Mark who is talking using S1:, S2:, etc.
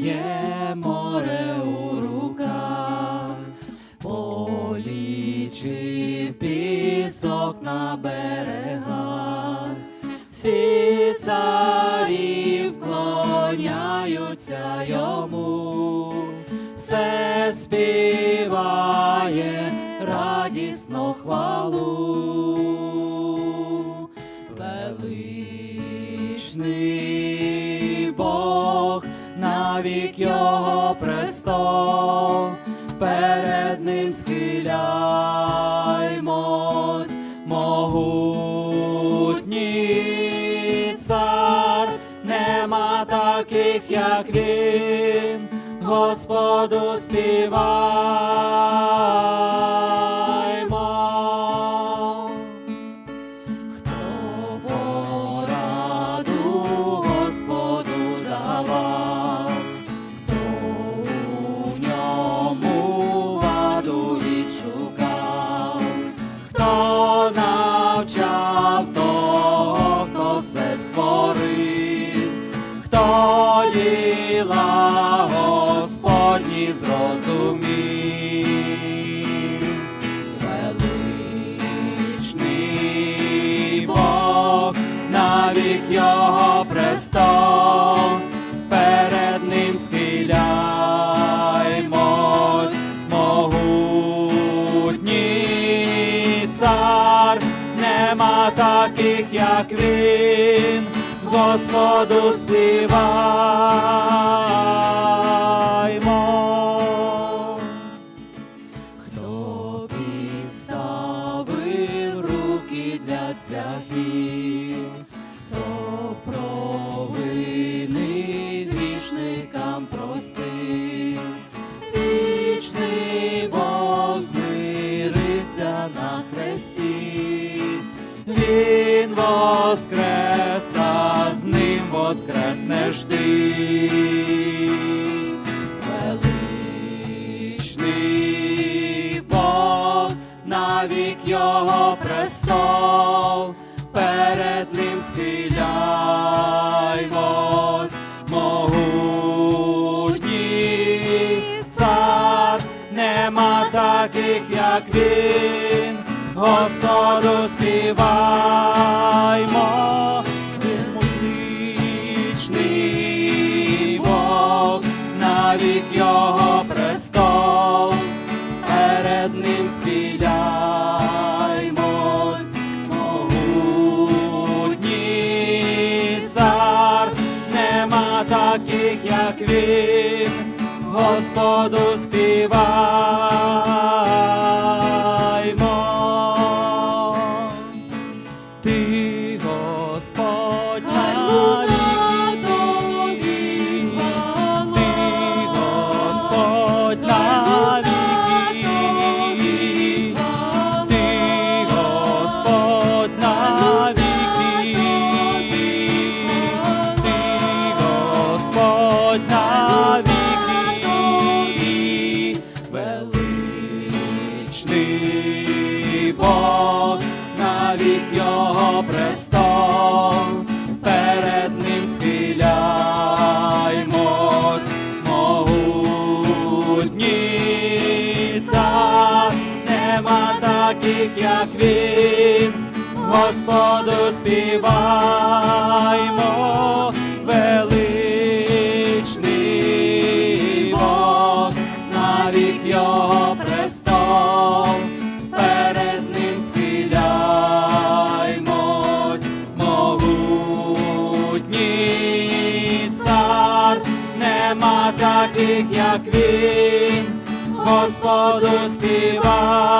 S1: є море у руках, полічив пісок на берегах, всі царі вклоняються йому, все співає радісно хвалу. Величний навік його престол, перед ним схиляймось, могутній цар, нема таких, як він, Господу співаймо. Навік його престол, перед ним схиляймось, могутній цар, нема таких, як він, Господу співаймо. Для цвяхів, хто провини грішникам простив, вічний Бог на хресті, Він воскрес, та з ним воскреснеш ти. Навік його престол, схиляймось, могутній цар, нема таких, як він, Господу співаймо. Господь навіки, величний Бог, навік його престол, перед ним схиляймось, могутній цар, нема таких, як він, Господу співаймо, престол, перед ним схиляймось, могутній цар, нема таких, як він, Господу співай.